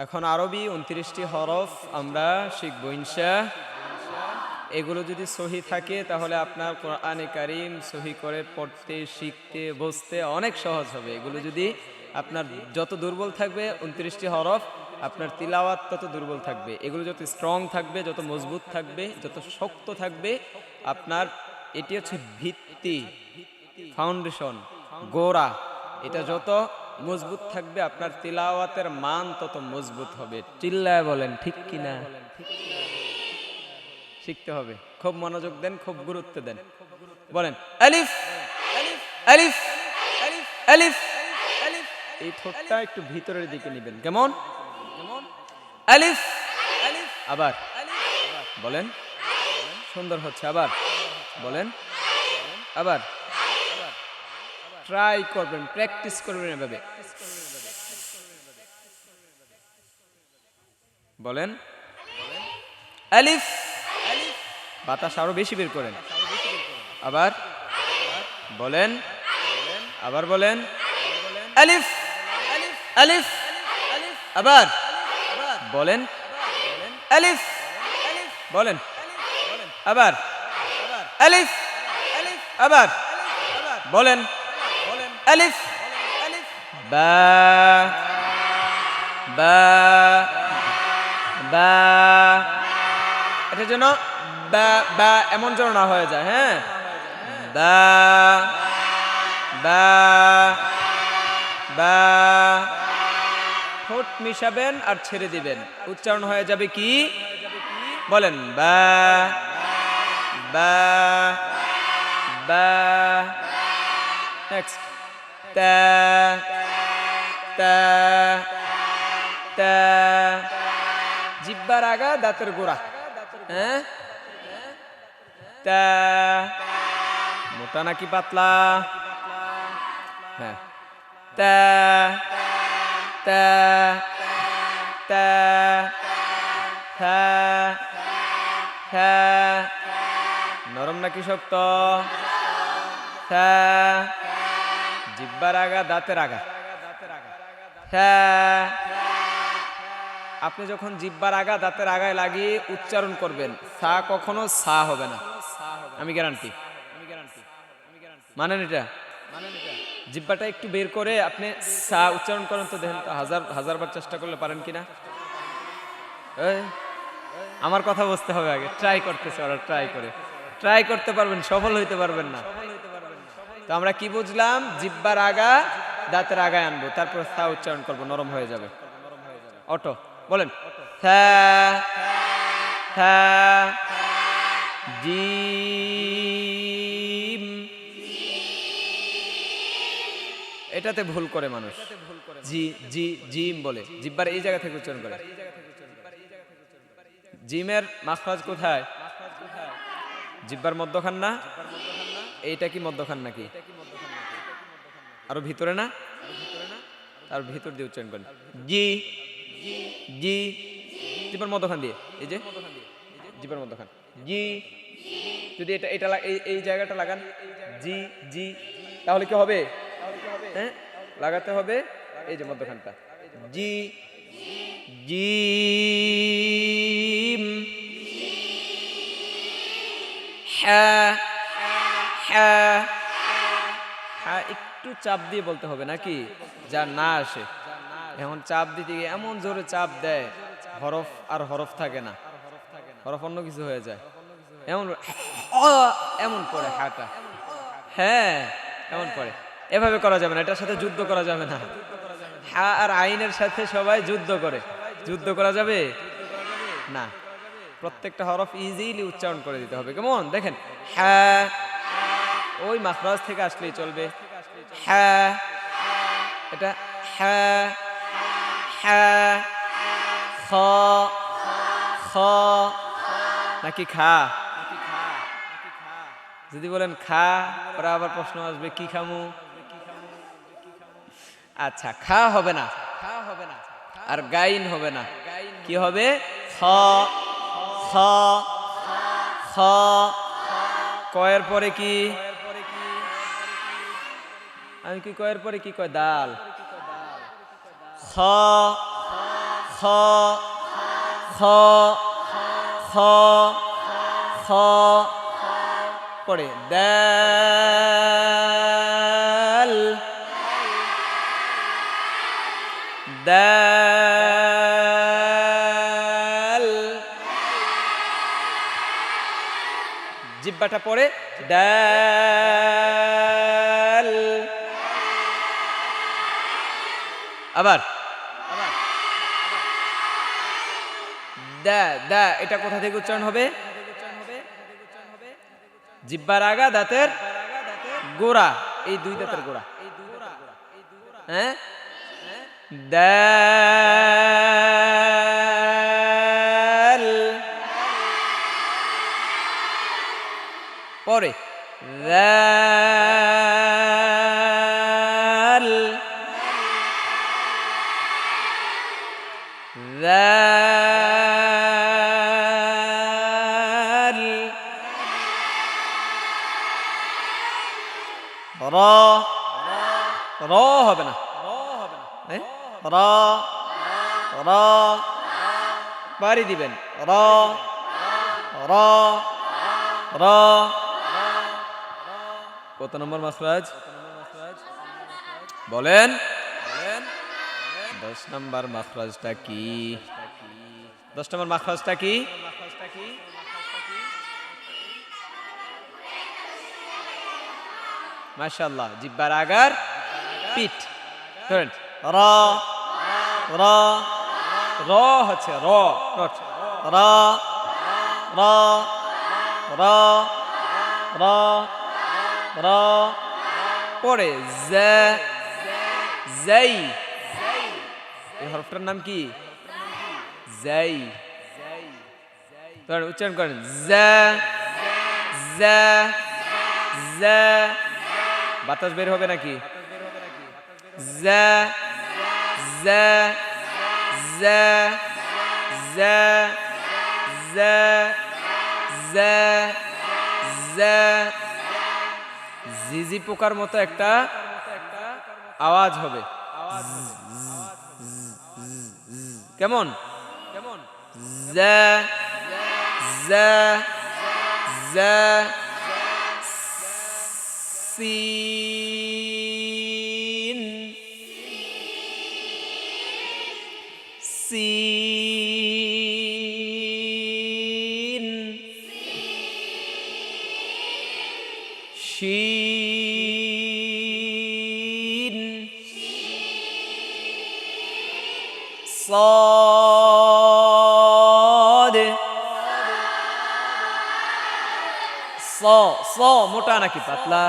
এখন আরবি উনত্রিশটি হরফ আমরা শিখব, ইনশা। এগুলো যদি সহি থাকে, তাহলে আপনার কোরআনে কারিম সহি করে পড়তে, শিখতে বসতে অনেক সহজ হবে। এগুলো যদি আপনার যত দুর্বল থাকবে, উনত্রিশটি হরফ, আপনার তিলাওয়াত তত দুর্বল থাকবে। এগুলো যত স্ট্রং থাকবে, যত মজবুত থাকবে, যত শক্ত থাকবে, আপনার এটি হচ্ছে ভিত্তি ফাউন্ডেশন গোড়া। এটা যত মজবুত থাকবে, আপনার তিলাওয়াতের মান তত মজবুত হবে। চিল্লায় বলেন, ঠিক কিনা শিখতে হবে। খুব মনোযোগ দেন, খুব গুরুত্ব দেন। বলেন এই ঠোঁটটা একটু ভিতরের দিকে নেবেন। কেমন? আবার। বলেন, সুন্দর হচ্ছে, আবার। বলেন, আবার। ট্রাই করবেন প্র্যাকটিস করবেন এভাবে। বলেন? বাতাস আরও বেশি বের করেন। আবার? বলেন? আবার বলেন? আবার? বলেন? বলেন? আবার? আবার? বলেন? আলিফ বা বা বা এটার জন্য বা বা এমন যেন না হয়ে যায় হ্যাঁ? বা বা বা। ঠোঁট মিশাবেন আর ছেড়ে দিবেন। উচ্চারণ হয়ে যাবে কি? বলেন, বা বা বা। নেক্সট তা তা তা জিব্বার আগা, দাঁতের গোড়া। হ্যাঁ? তা, মোটা নাকি পাতলা? হ্যাঁ। তা তা নরম নাকি শক্ত? থা জিব্বার আগা, দাঁতের আগা। হ্যাঁ। আপনি যখন জিব্বার আগা, দাঁতের আগায় লাগিয়ে উচ্চারণ করবেন, সা কখনো সা হবে না। আমি গ্যারান্টি মানেন এটা? জিব্বাটা একটু বের করে আপনি সা উচ্চারণ করেন তো দেখেন হাজার, হাজারবার চেষ্টা করলে পারেন কিনা? আমার কথা বুঝতে হবে আগে। ট্রাই করতেছে ওরা ট্রাই করে। ট্রাই করতে পারবেন, সফল হইতে পারবেন না। তো আমরা কি বুঝলাম? জিব্বার আগা দাঁতের আগায় আনব। তারপর সা উচ্চারণ করব, নরম হয়ে যাবে। অটো, বলেন। জিম। এটাতে ভুল করে মানুষ। জি জি, জিম বলে। জিব্বার এই জায়গা থেকে উচ্চারণ করে। জিমের মাখরাজ কোথায়? জিব্বার মধ্যখান না? এইটা কি মধ্যখান নাকি? আরও ভিতরে না? তার ভিতর দিয়ে উচ্চারণ করেন। জি। জি। জিব্বার মধ্যখান দিয়ে। এই যে? জিব্বার মধ্যখান জি। যদি এটা এটা এই এই জায়গাটা লাগান। জি জি। তাহলে কি হবে? হ্যাঁ? লাগাতে হবে এই যে মধ্যখানটা জি। জি। হ্যাঁ। হ্যাঁ হ্যাঁ একটু চাপ দিয়ে বলতে হবে নাকি? যা না আসে। এখন চাপ দিতে গিয়ে এমন জোরে চাপ দেয়, হরফ আর হরফ থাকে না। হরফ অন্য কিছু হয়ে যায়। এমন এমন পড়ে হাটা। হ্যাঁ এমন পড়ে এভাবে করা যাবে না, এটার সাথে যুদ্ধ করা যাবে না। হা আর আইনের সাথে সবাই যুদ্ধ করে। যুদ্ধ করা যাবে? না। প্রত্যেকটা হরফ ইজিলি উচ্চারণ করে দিতে হবে। কেমন? দেখেন হ্যাঁ ওই মাখরাজ থেকে আসলেই চলবে হ্যাঁ এটা হ্যাঁ হ্যাঁ খ খ নাকি খা যদি বলেন খা ওরা আবার প্রশ্ন আসবে কি খামু আচ্ছা খা হবে না খা হবে না আর গাইন হবে না কি হবে খ খ খ কয়ের পরে কি আমি কি কয়ের পরে কি কয়? দাল। খ খ খ খ খ, পরে দাল। দাল। জিব্বাটা পরে ডাল আবার। দা দা এটা কোথা থেকে উচ্চারণ হবে? জিব্বার আগা দাঁতের গোড়া। এই দুই দাঁতের গোড়া। হ্যাঁ? পরে দাল র। বাড়ি দিবেন। র। র। র। কত নম্বর মাসরাজ? বলেন। দশ নম্বর মাখরাজটা কি? দশ নম্বর মাখরাজটা কি? মাশাল্লাহ জিব্বার আগার পিঠ। ধরেন। র। র। র হচ্ছে, র। র র র পরে এই হরফটার নাম কি? জাই ধরেন উচ্চারণ করেন জা জা জা বাতাস বের হবে নাকি? জা জা জা জা জা জা জিজি পোকার মতো একটা আওয়াজ হবে কেমন কেমন জা জা জা সিন সিন। শিন সদ। স স মোটা নাকি পাতলা?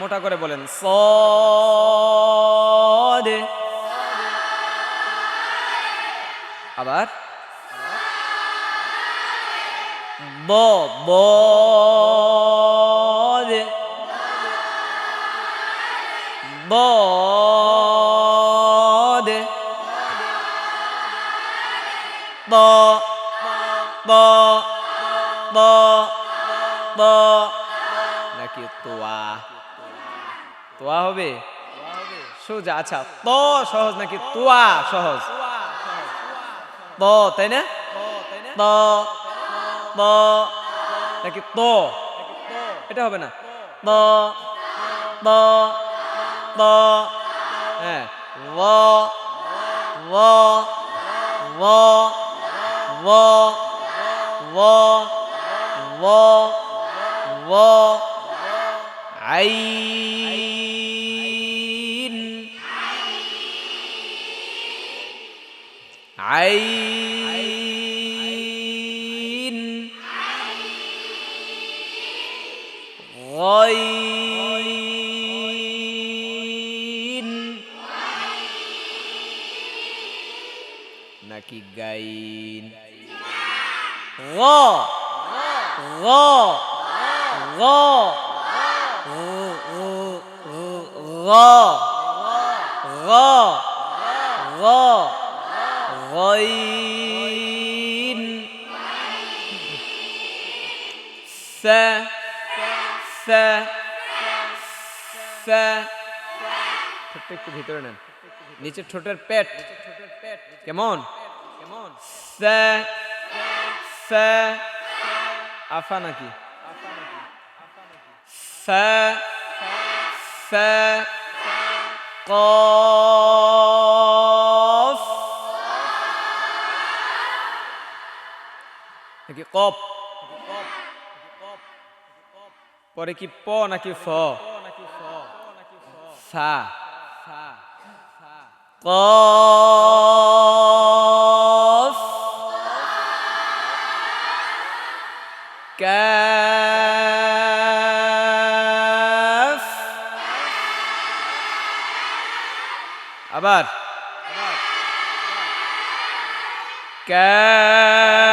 মোটা করে বলেন স। আবার? ব বদ। বদ ব। ব। ব। ব। নাকি তোয়া? তোয়া হবে? সোজা আচ্ছা ত সহজ নাকি তোয়া সহজ? ত তাই না ত ত নাকি ত এটা হবে না ত ত ত হ্যাঁ ও ও ও ও ও ও ও عين عين গইন। নাকি গাইন? গ গ গ গ গ গ স। ঠোঁটটা একটু ভিতরে নেন। নিচের ঠোঁটের পেট। কেমন? কেমন আফা নাকি? কফ। নাকি কপ পরে কি প নাকি ফ? ফা। কফ কাফ আবার। কাফ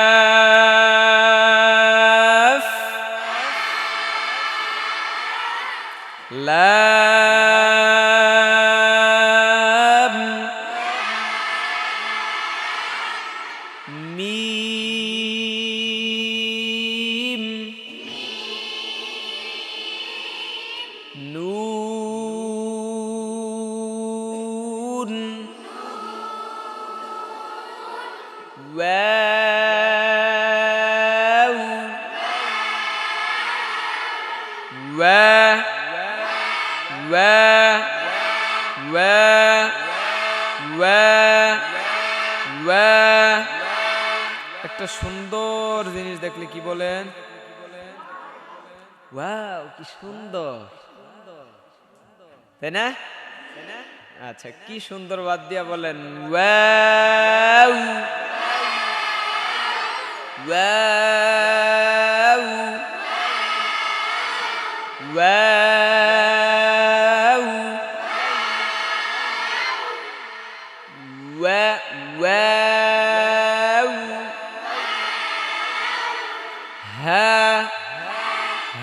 একটা সুন্দর জিনিস দেখলে কি বলেন? ওয়াও, কি সুন্দর। তাই না? আচ্ছা কি সুন্দর বাদ দিয়া বলেন, ওয়াও। ওয়াও। ওয়াও।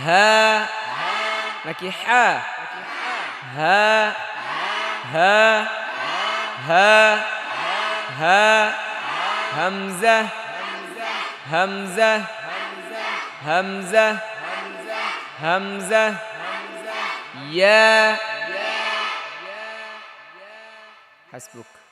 হা নাকি হা হা হা হা হা হামজা হামজা হামজা হামজা ইয়া হাসবুক